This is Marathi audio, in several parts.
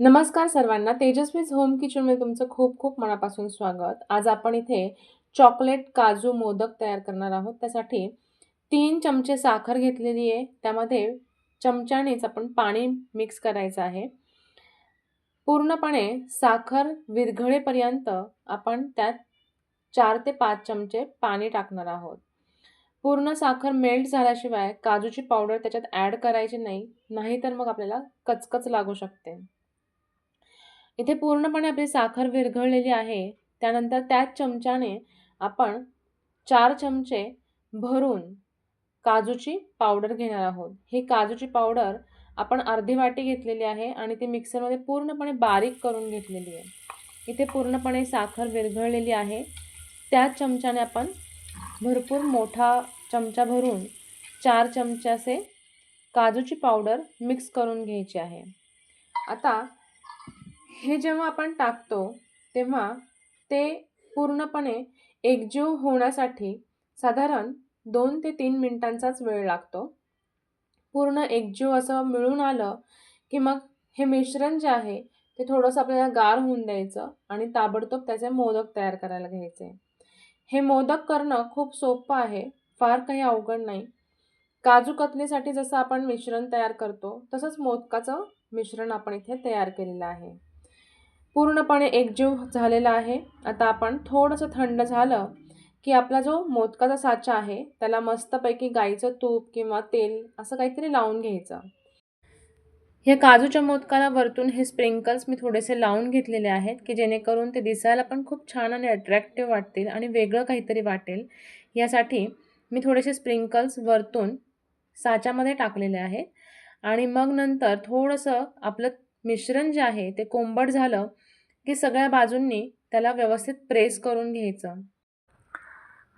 नमस्कार सर्वांना. तेजस्वीज होम किचनमध्ये तुमचं खूप खूप मनापासून स्वागत. आज आपण इथे चॉकलेट काजू मोदक तयार करणार आहोत. त्यासाठी तीन चमचे साखर घेतलेली आहे. त्यामध्ये चमच्यानेच आपण पाणी मिक्स करायचं आहे. पूर्णपणे साखर विरघळेपर्यंत आपण त्यात चार ते पाच चमचे पाणी टाकणार आहोत. पूर्ण साखर मेल्ट झाल्याशिवाय काजूची पावडर त्याच्यात ॲड करायची नाही. नाहीतर मग आपल्याला कचकच लागू शकते. इथे पूर्णपणे आपली साखर विरघळलेली आहे. त्यानंतर त्याच चमच्याने आपण चार चमचे भरून काजूची पावडर घेणार आहोत. ही काजूची पावडर आपण अर्धी वाटी घेतलेली आहे आणि ती मिक्सरमध्ये पूर्णपणे बारीक करून घेतलेली आहे. इथे पूर्णपणे साखर विरघळलेली आहे. त्याच चमच्याने आपण भरपूर मोठा चमचा भरून चार चमचे असे काजूची पावडर मिक्स करून घ्यायची आहे. आता हे जेव्हा आपण टाकतो तेव्हा ते पूर्णपणे एकजीव होण्यासाठी साधारण दोन ते तीन मिनटांचाच वेळ लागतो. पूर्ण एकजीव असं मिळून आलं की मग हे मिश्रण जे आहे ते थोडंसं आपल्याला गार होऊन द्यायचं आणि ताबडतोब त्याचे मोदक तयार करायला घ्यायचे. हे मोदक करणं खूप सोपं आहे फार काही अवघड नाही. काजू कतलीसाठी जसं आपण मिश्रण तयार करतो तसंच मोदकाचं मिश्रण आपण इथे तयार केलेलं आहे. पूर्णपणे एकजीव झालेला आहे. आता आपण थोडंसं थंड झालं की आपला जो मोदकाचा साचा आहे त्याला मस्तपैकी गाईचं तूप किंवा तेल असं काहीतरी लावून घ्यायचं. या काजूच्या मोदकाला वरतून हे स्प्रिंकल्स मी थोडेसे लावून घेतलेले आहेत की जेणेकरून ते दिसायला पण खूप छान आणि अट्रॅक्टिव्ह वाटतील आणि वेगळं काहीतरी वाटेल. यासाठी मी थोडेसे स्प्रिंकल्स वरतून साच्यामध्ये टाकलेले आहेत आणि मग नंतर थोडंसं आपलं मिश्रण जे आहे ते कोंबट झालं की सगळ्या बाजूंनी त्याला व्यवस्थित प्रेस करून घ्यायचं.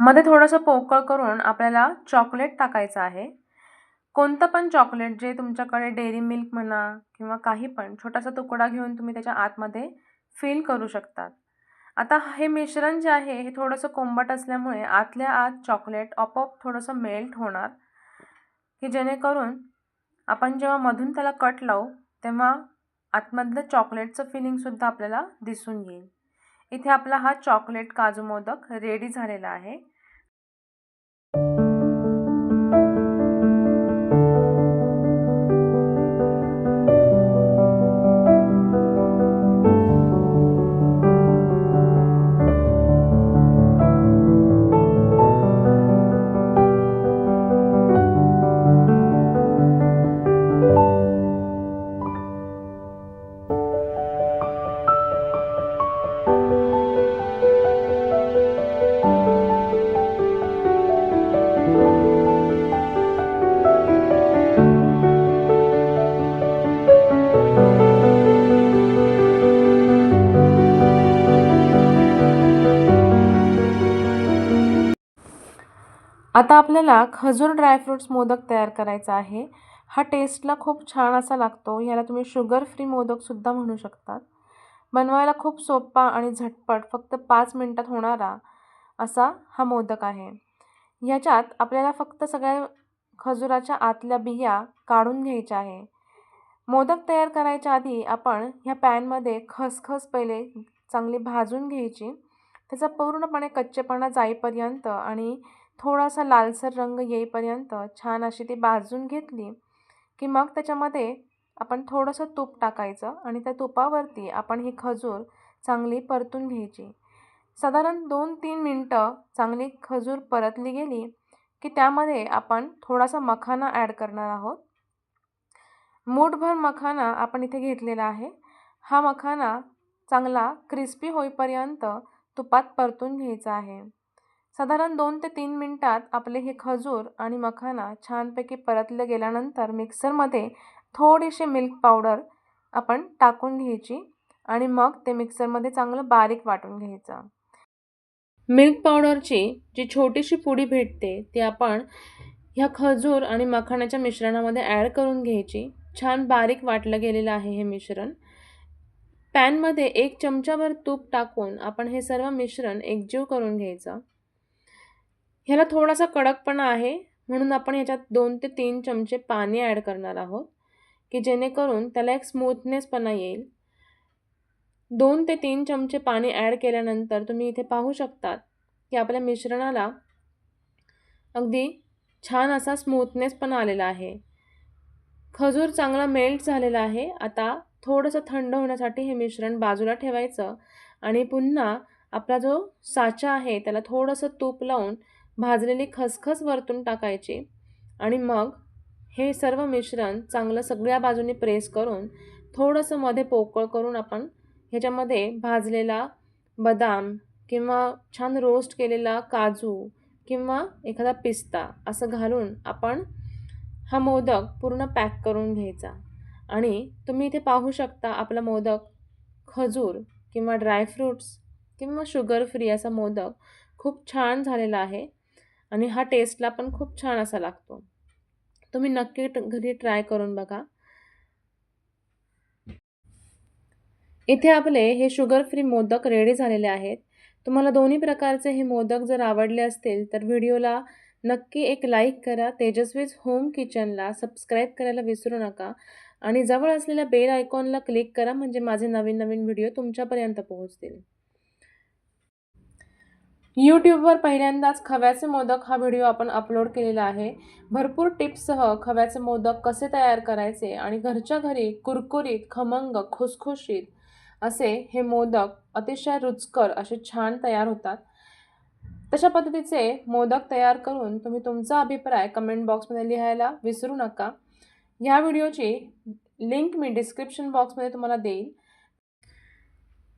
मध्ये थोडंसं पोकळ करून आपल्याला चॉकलेट टाकायचं आहे. कोणतं पण चॉकलेट जे तुमच्याकडे डेअरी मिल्क म्हणा किंवा काही पण छोटासा तुकडा घेऊन तुम्ही त्याच्या आतमध्ये फिल करू शकतात. आता हे मिश्रण जे आहे हे थोडंसं कोंबट असल्यामुळे आतल्या आत चॉकलेट आपोआप थोडंसं मेल्ट होणार. की जेणेकरून आपण जेव्हा मधून त्याला कट लावू तेव्हा आतमधलं चॉकलेटचं फिलिंगसुद्धा आपल्याला दिसून येईल. इथे आपला हा चॉकलेट काजू मोदक रेडी झालेला आहे. आता आपल्याला खजूर ड्रायफ्रूट्स मोदक तयार करायचा आहे. हा टेस्टला खूप छान असा लागतो. याला तुम्ही शुगर फ्री मोदकसुद्धा म्हणू शकतात. बनवायला खूप सोपा आणि झटपट फक्त पाच मिनटात होणारा असा हा मोदक आहे. ह्याच्यात आपल्याला फक्त सगळ्या खजुराच्या आतल्या बिया काढून घ्यायच्या आहे. मोदक तयार करायच्या आधी आपण ह्या पॅनमध्ये खसखस पहिले चांगली भाजून घ्यायची. त्याचा पूर्णपणे कच्चेपणा जाईपर्यंत आणि थोडासा लालसर रंग येईपर्यंत छान अशी ती भाजून घेतली की मग त्याच्यामध्ये आपण थोडंसं तूप टाकायचं आणि त्या तुपावरती आपण ही खजूर चांगली परतून घ्यायची. साधारण दोन तीन मिनटं चांगली खजूर परतली गेली की त्यामध्ये आपण थोडासा मखाना ॲड करणार आहोत. मूठभर मखाना आपण इथे घेतलेला आहे. हा मखाना चांगला क्रिस्पी होईपर्यंत तुपात परतून घ्यायचा आहे. साधारण दोन ते तीन मिनटात आपले हे खजूर आणि मखाना छानपैकी परतले गेल्यानंतर मिक्सरमध्ये थोडीशी मिल्क पावडर आपण टाकून घ्यायची आणि मग ते मिक्सरमध्ये चांगलं बारीक वाटून घ्यायचं. मिल्क पावडरची जी छोटीशी पुडी भेटते ती आपण ह्या खजूर आणि मखाण्याच्या मिश्रणामध्ये ॲड करून घ्यायची. छान बारीक वाटलं गेलेलं आहे हे मिश्रण. पॅनमध्ये एक चमचाभर तूप टाकून आपण हे सर्व मिश्रण एकजीव करून घ्यायचं. ह्याला थोडासा कडकपणा आहे. म्हणून आपण ह्याच्यात दोन ते तीन चमचे पाणी ॲड करणार आहोत की जेणेकरून त्याला एक स्मूथनेसपणा येईल. दोन ते तीन चमचे पाणी ॲड केल्यानंतर तुम्ही इथे पाहू शकतात की आपल्या मिश्रणाला अगदी छान असा स्मूथनेस पण आलेला आहे. खजूर चांगला मेल्ट झालेला आहे. आता थोडंसं थंड होण्यासाठी हे मिश्रण बाजूला ठेवायचं आणि पुन्हा आपला जो साचा आहे त्याला थोडंसं तूप लावून भाजलेली खसखस वरतून टाकायची आणि मग हे सर्व मिश्रण चांगलं सगळ्या बाजूनी प्रेस करून थोडंसं मध्ये पोकळ करून आपण ह्याच्यामध्ये भाजलेला बदाम किंवा छान रोस्ट केलेला काजू किंवा एखादा पिस्ता असं घालून आपण हा मोदक पूर्ण पॅक करून घ्यायचा. आणि तुम्ही इथे पाहू शकता आपला मोदक खजूर किंवा ड्रायफ्रूट्स किंवा शुगर फ्री असा मोदक खूप छान झालेला आहे. आणि हा टेस्टला पण खूप छान असा लागतो. तुम्ही नक्की घरी ट्राय करून बघा. इथे आपले हे शुगर फ्री मोदक रेडी झालेले आहेत. तुम्हाला दोन्ही प्रकारचे हे मोदक जर आवडले असतील तर व्हिडिओला नक्की एक लाईक करा. तेजस्वीज होम किचनला सबस्क्राईब करायला विसरू नका. आणि जवळ असलेल्या बेल आयकॉनला क्लिक करा म्हणजे माझे नवीन नवीन व्हिडिओ तुमच्यापर्यंत पोहोचतील. यूट्यूबवर पहिल्यांदाच खव्याचे मोदक हा व्हिडिओ आपण अपलोड केलेला आहे. भरपूर टिप्ससह खव्याचे मोदक कसे तयार करायचे आणि घरच्या घरी कुरकुरीत खमंग खुसखुशीत असे हे मोदक अतिशय रुचकर असे छान तयार होतात. तशा पद्धतीचे मोदक तयार करून तुम्ही तुमचा अभिप्राय कमेंट बॉक्समध्ये लिहायला विसरू नका. ह्या व्हिडिओची लिंक मी डिस्क्रिप्शन बॉक्समध्ये तुम्हाला देईल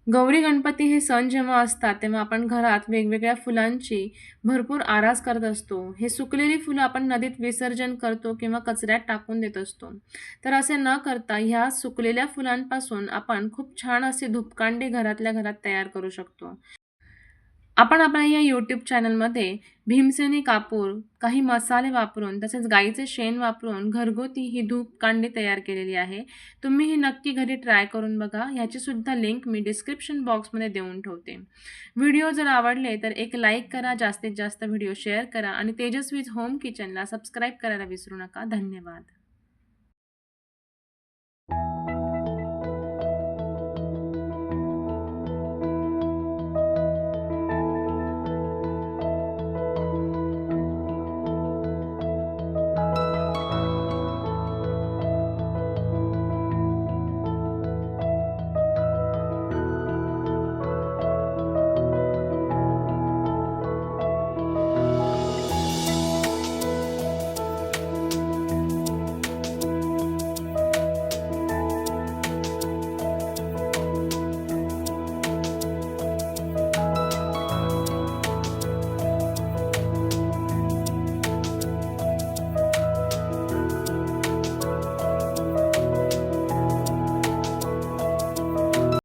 गौरी गणपती हे सण जेव्हा असतात तेव्हा आपण घरात वेगवेगळ्या फुलांची भरपूर आरास करत असतो. हे सुकलेली फुलं आपण नदीत विसर्जन करतो किंवा कचऱ्यात टाकून देत असतो. तर असे न करता ह्या सुकलेल्या फुलांपासून आपण खूप छान असे धूपकांडी घरातल्या घरात तयार करू शकतो. आपण आपल्या या यूट्यूब चॅनलमध्ये भीमसेनी कापूर काही मसाले वापरून तसेच गाईचे शेण वापरून घरगुती ही धूपकांडी तयार केलेली आहे. तुम्ही ही नक्की घरी ट्राय करून बघा. ह्याचीसुद्धा लिंक मी डिस्क्रिप्शन बॉक्समध्ये देऊन ठेवते. व्हिडिओ जर आवडले तर एक लाईक करा जास्तीत जास्त व्हिडिओ शेअर करा आणि तेजस्वीज होम किचनला सबस्क्राईब करायला विसरू नका. धन्यवाद.